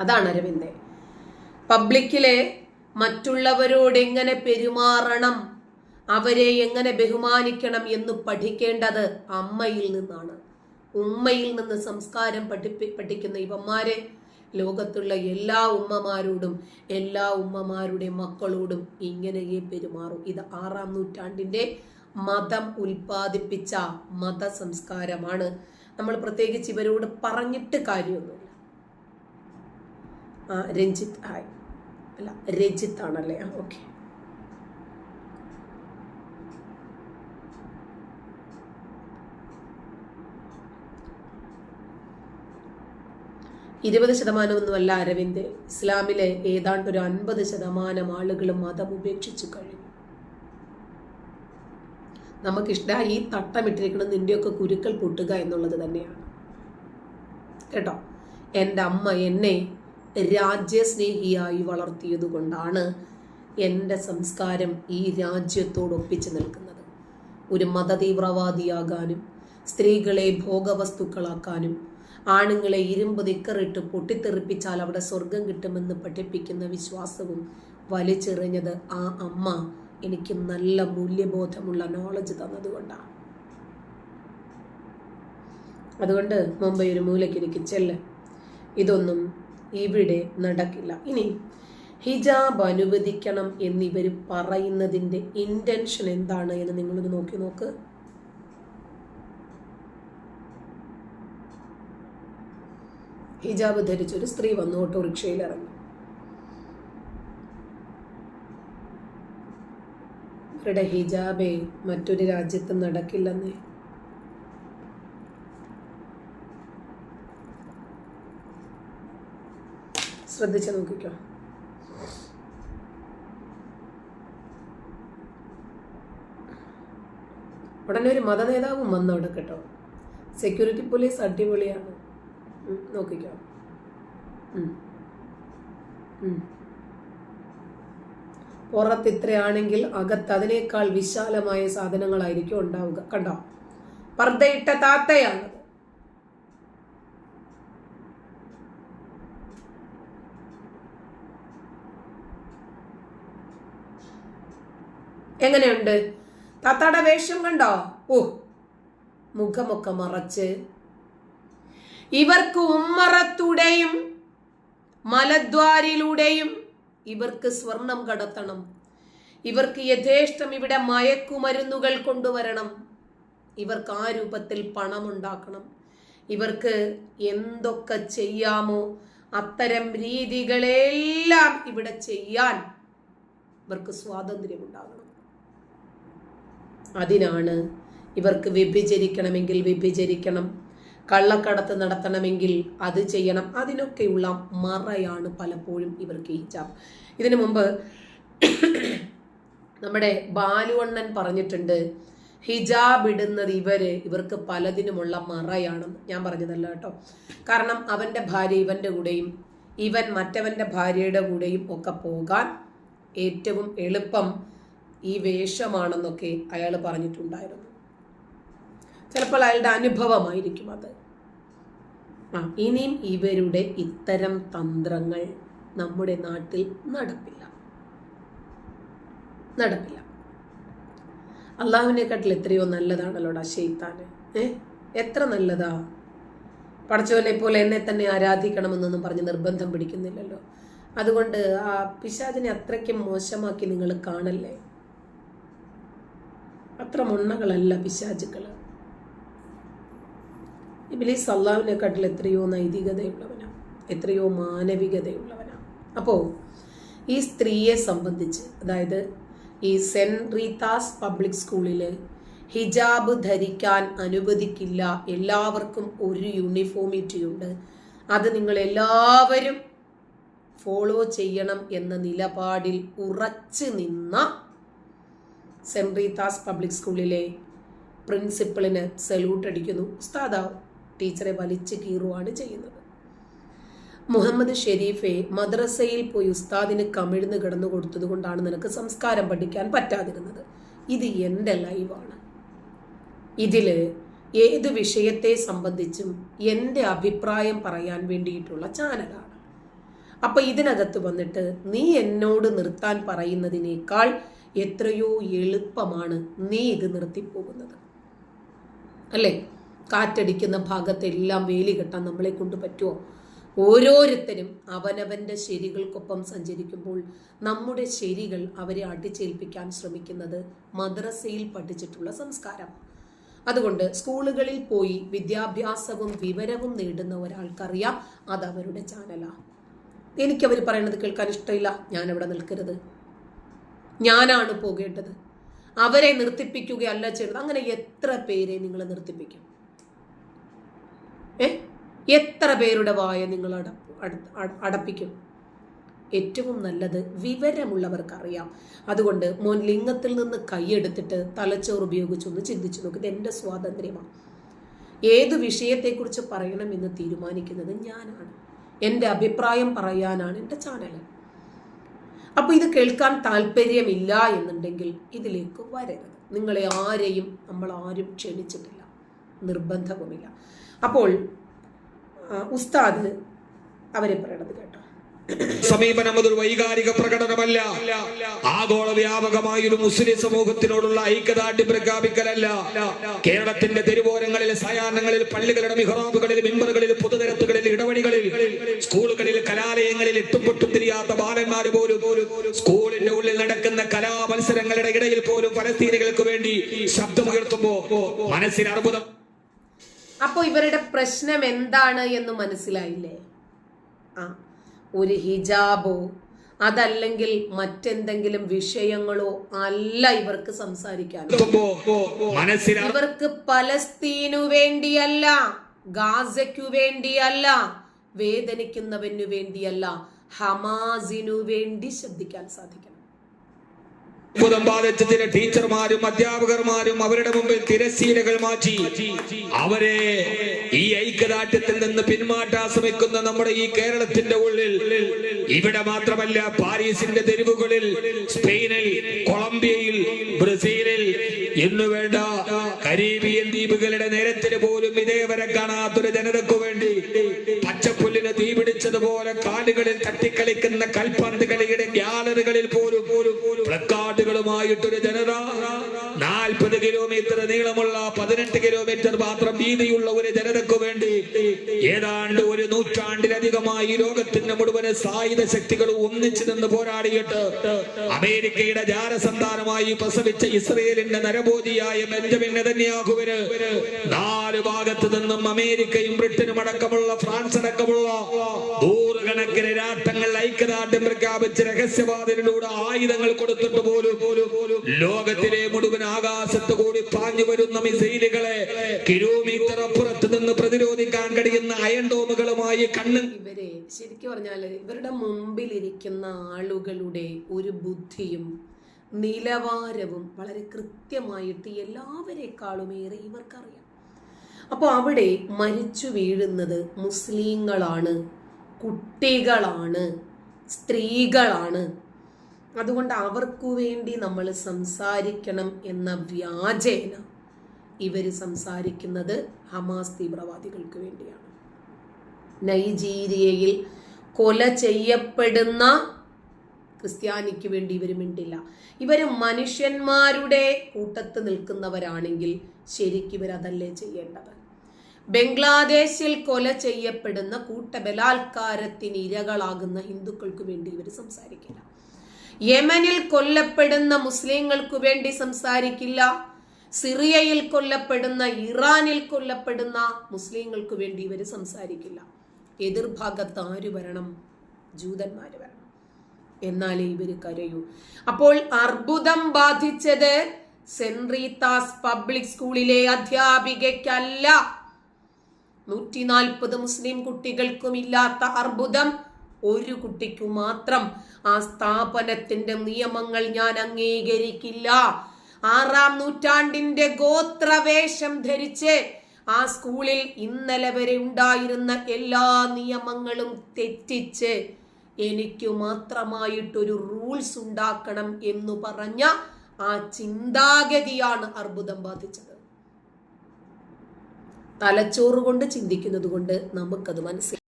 അതാണ് അരവിന്ദ്. പബ്ലിക്കിലെ മറ്റുള്ളവരോട് എങ്ങനെ പെരുമാറണം അവരെ എങ്ങനെ ബഹുമാനിക്കണം എന്ന് പഠിക്കേണ്ടത് അമ്മയിൽ നിന്നാണ്. ഉമ്മയിൽ നിന്ന് സംസ്കാരം പഠിപ്പി പഠിക്കുന്ന ഇവന്മാരെ ലോകത്തുള്ള എല്ലാ ഉമ്മമാരോടും എല്ലാ ഉമ്മമാരുടെ മക്കളോടും ഇങ്ങനെയേ പെരുമാറും. ഇത് ആറാം നൂറ്റാണ്ടിന്റെ മതം ഉൽപ്പാദിപ്പിച്ച മത സംസ്കാരമാണ് നമ്മൾ പ്രത്യേകിച്ച് ഇവരോട് പറഞ്ഞിട്ട് കാര്യമൊന്നുമില്ല. രഞ്ജിത്ത് ഹായ്. അല്ല രജിത്ത് ആണല്ലേ ഓക്കെ. ഇരുപത് ശതമാനമൊന്നുമല്ല അരവിന്ദ്. ഇസ്ലാമിലെ ഏതാണ്ട് ഒരു അൻപത് ശതമാനം ആളുകളും മതം ഉപേക്ഷിച്ചു കഴിഞ്ഞു. നമുക്കിഷ്ട ഈ തട്ടമിട്ടിരിക്കണം നിന്റെയൊക്കെ കുരുക്കൾ പൊട്ടുക എന്നുള്ളത് തന്നെയാണ്. കേട്ടോ? എന്റെ അമ്മ എന്നെ രാജ്യസ്നേഹിയായി വളർത്തിയതുകൊണ്ടാണ് എന്റെ സംസ്കാരം ഈ രാജ്യത്തോട് ഒപ്പിച്ചു നിൽക്കുന്നത്. ഒരു മതതീവ്രവാദിയാകാനും സ്ത്രീകളെ ഭോഗവസ്തുക്കളാക്കാനും ആണുങ്ങളെ ഇരുമ്പ് നിക്കറിട്ട് പൊട്ടിത്തെറിപ്പിച്ചാൽ അവിടെ സ്വർഗം കിട്ടുമെന്ന് പഠിപ്പിക്കുന്ന വിശ്വാസവും വലിച്ചെറിഞ്ഞത് ആ അമ്മ എനിക്ക് നല്ല മൂല്യബോധമുള്ള നോളജ് തന്നതുകൊണ്ടാണ് അതുകൊണ്ട് മുംബൈ ഒരു മൂലയ്ക്ക് എനിക്ക് ചെല്ല്. ഇതൊന്നും ഇവിടെ നടക്കില്ല. ഇനി ഹിജാബ് അനുവദിക്കണം എന്നിവർ പറയുന്നതിന്റെ ഇന്റൻഷൻ എന്താണ് എന്ന് നിങ്ങളൊന്ന് നോക്കി നോക്ക്. ഹിജാബ് ധരിച്ചൊരു സ്ത്രീ വന്നു ഓട്ടോറിക്ഷയിൽ ഇറങ്ങി. ഇവരുടെ ഹിജാബേ മറ്റൊരു രാജ്യത്തും നടക്കില്ലെന്നേ. ശ്രദ്ധിച്ചു നോക്കിക്കോ. ഉടനെ ഒരു മതനേതാവും വന്നു അവിടെ കേട്ടോ. സെക്യൂരിറ്റി പോലീസ് അടിപൊളിയാണ്. നോക്കിക്കോ. പുറത്ത് ഇത്രയാണെങ്കിൽ അകത്ത് അതിനേക്കാൾ വിശാലമായ സാധനങ്ങളായിരിക്കും ഉണ്ടാവുക. കണ്ടോ? പർദ്ദയിട്ട താത്തയാണത് എങ്ങനെയുണ്ട്? താത്താടെ വേഷം കണ്ടോ? ഓ മുഖമൊക്കെ മറച്ച്. ഇവർക്ക് ഉമ്മറത്തൂടെയും മലദ്വാരിലൂടെയും ഇവർക്ക് സ്വർണം കടത്തണം. ഇവർക്ക് യഥേഷ്ടം ഇവിടെ മയക്കുമരുന്നുകൾ കൊണ്ടുവരണം. ഇവർക്ക് ആ രൂപത്തിൽ പണമുണ്ടാക്കണം. ഇവർക്ക് എന്തൊക്കെ ചെയ്യാമോ അത്തരം രീതികളെല്ലാം ഇവിടെ ചെയ്യാൻ ഇവർക്ക് സ്വാതന്ത്ര്യമുണ്ടാകണം. അതിനാണ്. ഇവർക്ക് വ്യഭിചരിക്കണമെങ്കിൽ വ്യഭിചരിക്കണം. കള്ളക്കടത്ത് നടത്തണമെങ്കിൽ അത് ചെയ്യണം. അതിനൊക്കെയുള്ള മറയാണ് പലപ്പോഴും ഇവർക്ക് ഹിജാബ്. ഇതിനു മുമ്പ് നമ്മുടെ ബാലുവണ്ണൻ പറഞ്ഞിട്ടുണ്ട് ഹിജാബ് ഇടുന്നത് ഇവർ ഇവർക്ക് പലതിനുമുള്ള മറയാണെന്ന്. ഞാൻ പറഞ്ഞതല്ല കേട്ടോ. കാരണം അവന്റെ ഭാര്യ ഇവന്റെ കൂടെയും ഇവൻ മറ്റവന്റെ ഭാര്യയുടെ കൂടെയും ഒക്കെ പോകാൻ ഏറ്റവും എളുപ്പം ഈ വേഷമാണെന്നൊക്കെ അയാൾ പറഞ്ഞിട്ടുണ്ടായിരുന്നു. ചിലപ്പോൾ അയാളുടെ അനുഭവമായിരിക്കും അത്. ആ ഇനിയും ഇവരുടെ ഇത്തരം തന്ത്രങ്ങൾ നമ്മുടെ നാട്ടിൽ നടപ്പില്ല. നടപ്പില്ല. അള്ളാഹുവിനെക്കാട്ടിൽ എത്രയോ നല്ലതാണല്ലോടാ ഷെയ്ത്താന് ഏ? എത്ര നല്ലതാ? പടച്ചവനെ പോലെ എന്നെ തന്നെ ആരാധിക്കണമെന്നൊന്നും പറഞ്ഞ് നിർബന്ധം പിടിക്കുന്നില്ലല്ലോ. അതുകൊണ്ട് ആ പിശാചിനെ അത്രയ്ക്കും മോശമാക്കി നിങ്ങൾ കാണല്ലേ? അത്ര മുണ്ണകളല്ല പിശാചുക്കൾ ഇബിലീസ് അള്ളാഹുവിനെക്കാട്ടിൽ എത്രയോ നൈതികതയുള്ളവനാണ് എത്രയോ മാനവികതയുള്ളവനാണ് അപ്പോൾ ഈ സ്ത്രീയെ സംബന്ധിച്ച് അതായത് ഈ സെന്റ് റീതാസ് പബ്ലിക് സ്കൂളിൽ ഹിജാബ് ധരിക്കാൻ അനുവദിക്കില്ല എല്ലാവർക്കും ഒരു യൂണിഫോമിറ്റി ഉണ്ട് അത് നിങ്ങൾ എല്ലാവരും ഫോളോ ചെയ്യണം എന്ന നിലപാടിൽ ഉറച്ചു നിന്ന സെന്റ് റീതാസ് പബ്ലിക് സ്കൂളിലെ പ്രിൻസിപ്പളിന് സല്യൂട്ട് അടിക്കുന്നു. ഉസ്താദ ടീച്ചറെ വലിച്ചു കീറുവാണ് ചെയ്യുന്നത്. മുഹമ്മദ് ഷെരീഫെ മദ്രസയിൽ പോയി ഉസ്താദിന് കമിഴ്ന്ന് കിടന്നു കൊടുത്തത് കൊണ്ടാണ് നിനക്ക് സംസ്കാരം പഠിക്കാൻ പറ്റാതിരുന്നത്. ഇത് എന്റെ ലൈവാണ്. ഇതിൽ ഏത് വിഷയത്തെ സംബന്ധിച്ചും എന്റെ അഭിപ്രായം പറയാൻ വേണ്ടിയിട്ടുള്ള ചാനലാണ്. അപ്പൊ ഇതിനകത്ത് വന്നിട്ട് നീ എന്നോട് നിർത്താൻ പറയുന്നതിനേക്കാൾ എത്രയോ എളുപ്പമാണ് നീ ഇത് നിർത്തിപ്പോകുന്നത്. അല്ലേ? കാറ്റടിക്കുന്ന ഭാഗത്തെല്ലാം വേലി കെട്ടാൻ നമ്മളെ കൊണ്ട് പറ്റുമോ ഓരോരുത്തരും അവനവന്റെ ശരികൾക്കൊപ്പം സഞ്ചരിക്കുമ്പോൾ നമ്മുടെ ശരികൾ അവരെ അടിച്ചേൽപ്പിക്കാൻ ശ്രമിക്കുന്നത് മദ്രസയിൽ പഠിച്ചിട്ടുള്ള സംസ്കാരം. അതുകൊണ്ട് സ്കൂളുകളിൽ പോയി വിദ്യാഭ്യാസവും വിവരവും നേടുന്ന ഒരാൾക്കറിയാം അത് അവരുടെ ചാനലാണ് എനിക്കവർ പറയണത് കേൾക്കാൻ ഇഷ്ടമില്ല. ഞാനവിടെ നിൽക്കരുത്. ഞാനാണ് പോകേണ്ടത്. അവരെ നിർത്തിപ്പിക്കുകയല്ല ചെയ്തത്. അങ്ങനെ എത്ര പേരെ നിങ്ങൾ നിർത്തിപ്പിക്കും? ഏ? എത്ര പേരുടെ വായ നിങ്ങൾ അട അട- അടപ്പിക്കും? ഏറ്റവും നല്ലത് വിവരമുള്ളവർക്കറിയാം. അതുകൊണ്ട് മോൻ ലിംഗത്തിൽ നിന്ന് കൈയെടുത്തിട്ട് തലച്ചോറ് ഉപയോഗിച്ചൊന്ന് ചിന്തിച്ചു നോക്കുക ഇത് എന്റെ സ്വാതന്ത്ര്യമാണ്. ഏത് വിഷയത്തെക്കുറിച്ച് പറയണമെന്ന് തീരുമാനിക്കുന്നത് ഞാനാണ്. എന്റെ അഭിപ്രായം പറയാനാണ് എന്റെ ചാനൽ അപ്പോൾ ഇത് കേൾക്കാൻ താല്പര്യമില്ല എന്നുണ്ടെങ്കിൽ ഇതിലേക്ക് വരരുത്. നിങ്ങളെ ആരെയും നമ്മൾ ആരും ക്ഷണിച്ചിട്ടില്ല. നിർബന്ധവുമില്ല. അപ്പോൾ ഉസ്താദ് അവരെ പറയണത് കേട്ടോ. സമീപനം അതൊരു വൈകാരിക പ്രകടനമല്ല. ആഗോള വ്യാപകമായ ഒരു മുസ്ലിം സമൂഹത്തിനോടുള്ള ഐക്യദാർഢ്യം പ്രഖ്യാപിക്കലല്ല. കേരളത്തിന്റെ തെരുവോരങ്ങളിൽ സയാനങ്ങളിൽ പള്ളികളുടെ മിഹറാബുകളിൽ മിമ്പറുകളിൽ പൊതുനിരത്തുകളിൽ ഇടവഴികളിൽ സ്കൂളുകളിൽ കലാലയങ്ങളിൽ എട്ടും തിരിയാത്ത ബാലന്മാർ പോലും സ്കൂളിന്റെ ഉള്ളിൽ നടക്കുന്ന കലാമത്സരങ്ങളുടെ ഇടയിൽ പോലും പലസ്തീനികൾക്ക് വേണ്ടി ശബ്ദമുയർത്തുമ്പോ മനസ്സിന് അർബുദം. അപ്പോൾ ഇവരുടെ പ്രശ്നം എന്താണ് എന്ന് മനസ്സിലായില്ലേ? ആ. ഒരു ഹിജാബോ അതല്ലെങ്കിൽ മറ്റെന്തെങ്കിലും വിഷയങ്ങളോ അല്ല ഇവർക്ക് സംസാരിക്കാൻ. ഇവർക്ക് പലസ്തീനു വേണ്ടിയല്ല ഗാസയ്ക്കു വേണ്ടിയല്ല വേദനിക്കുന്നവനു വേണ്ടിയല്ല ഹമാസിനു വേണ്ടി ശബ്ദിക്കാൻ സാധിക്കണം. അത്ഭുതം ടീച്ചർമാരും അധ്യാപകർമാരും അവരുടെ മുമ്പിൽ തിരശീലകൾ മാറ്റി. അവരെ ഈ ഐക്യദാർഢ്യത്തിൽ നിന്ന് പിന്മാറ്റാൻ ശ്രമിക്കുന്ന നമ്മുടെ ഈ കേരളത്തിന്റെ ഉള്ളിൽ ഇവിടെ മാത്രമല്ല പാരീസിന്റെ തെരുവുകളിൽ സ്പെയിനിൽ കൊളംബിയയിൽ ബ്രസീലിൽ ഇന്ന് വേണ്ട കരീബിയൻ ദ്വീപുകളുടെ നേരത്തിന് പോലും ഇതേവരെ കാണാത്തൊരു ജനതക്കു വേണ്ടി പച്ചപ്പുല്ലിന് തീപിടിച്ചതുപോലെ കാലുകളിൽ തട്ടിക്കളിക്കുന്ന കൽപ്പന്ത് കളിയുടെ ഗ്യാലറികളിൽ പോലും പോലും പ്ലക്കാർഡുകളുമായിട്ടൊരു ജനത നാൽപ്പത് കിലോമീറ്റർ നീളമുള്ള പതിനെട്ട് കിലോമീറ്റർ മാത്രം വീതിയുള്ള ഒരു നൂറ്റാണ്ടിലധികമായി ലോകത്തിന്റെ മുഴുവൻ സായുധ ശക്തികൾ ഒന്നിച്ചു നിന്ന് പോരാടിയിട്ട് അമേരിക്കയുടെ ജാരസന്താനമായി പ്രസവിച്ച ഇസ്രയേലിന്റെ നരബോധിയായ ബെഞ്ചമിൻ നെതന്യാഹുവിന് നാല് ഭാഗത്ത് നിന്നും അമേരിക്കയും ബ്രിട്ടനും അടക്കമുള്ള ഫ്രാൻസ് അടക്കമുള്ള നൂറുകണക്കിന് രാഷ്ട്രങ്ങൾ ഐക്യദാർഢ്യം പ്രഖ്യാപിച്ച് രഹസ്യവാദത്തിലൂടെ ആയുധങ്ങൾ കൊടുത്തിട്ട് പോലും ലോകത്തിലെ മുഴുവൻ ആകാശത്ത് കൂടി പാഞ്ഞു വരുന്ന മിസൈലുകളെ കിലോമീറ്റർ അപ്പുറത്ത് നിന്ന് കണ്ണ്. ഇവരെ ശരിക്കും പറഞ്ഞാൽ ഇവരുടെ മുമ്പിലിരിക്കുന്ന ആളുകളുടെ ഒരു ബുദ്ധിയും നിലവാരവും വളരെ കൃത്യമായിട്ട് എല്ലാവരെക്കാളും ഏറെ ഇവർക്കറിയാം. അപ്പോൾ അവിടെ മരിച്ചു വീഴുന്നത് മുസ്ലിങ്ങളാണ് കുട്ടികളാണ് സ്ത്രീകളാണ്. അതുകൊണ്ട് അവർക്കു വേണ്ടി നമ്മൾ സംസാരിക്കണം എന്ന വ്യാജേന ഇവർ സംസാരിക്കുന്നത് ഹമാസ് തീവ്രവാദികൾക്ക് വേണ്ടിയാണ്. നൈജീരിയയിൽ കൊല ചെയ്യപ്പെടുന്ന ക്രിസ്ത്യാനിക്ക് വേണ്ടി ഇവർ മിണ്ടില്ല. ഇവർ മനുഷ്യന്മാരുടെ കൂട്ടത്ത് നിൽക്കുന്നവരാണെങ്കിൽ ശരിക്കും ഇവരതല്ലേ ചെയ്യേണ്ടത്? ബംഗ്ലാദേശിൽ കൊല ചെയ്യപ്പെടുന്ന കൂട്ടബലാത്കാരത്തിന് ഇരകളാകുന്ന ഹിന്ദുക്കൾക്ക് വേണ്ടി ഇവർ സംസാരിക്കില്ല. യമനിൽ കൊല്ലപ്പെടുന്ന മുസ്ലിങ്ങൾക്ക് വേണ്ടി സംസാരിക്കില്ല. സിറിയയിൽ കൊല്ലപ്പെടുന്ന ഇറാനിൽ കൊല്ലപ്പെടുന്ന മുസ്ലിങ്ങൾക്ക് വേണ്ടി ഇവർ സംസാരിക്കില്ല. എതിർഭാഗത്ത് ആര് വരണം? ജൂതന്മാർ വരണം. എന്നാലേ ഇവർ കരയൂ. അപ്പോൾ അർബുദം ബാധിച്ചത് സെൻറീതാസ് പബ്ലിക് സ്കൂളിലെ അധ്യാപികയ്ക്കല്ല. നൂറ്റി നാൽപ്പത് മുസ്ലിം കുട്ടികൾക്കും ഇല്ലാത്ത അർബുദം ഒരു കുട്ടിക്കു മാത്രം. ആ സ്ഥാപനത്തിന്റെ നിയമങ്ങൾ ഞാൻ അംഗീകരിക്കില്ല. ആറാം നൂറ്റാണ്ടിന്റെ ഗോത്രവേഷം ധരിച്ച് ആ സ്കൂളിൽ ഇന്നലെ വരെ ഉണ്ടായിരുന്ന എല്ലാ നിയമങ്ങളും തെറ്റിച്ച് എനിക്ക് മാത്രമായിട്ടൊരു റൂൾസ് ഉണ്ടാക്കണം എന്ന് പറഞ്ഞ ആ ചിന്താഗതിയാണ് അർബുദം ബാധിച്ചത്. തലച്ചോറ് കൊണ്ട് ചിന്തിക്കുന്നത് കൊണ്ട് നമുക്കത് മനസ്സിലാക്കാം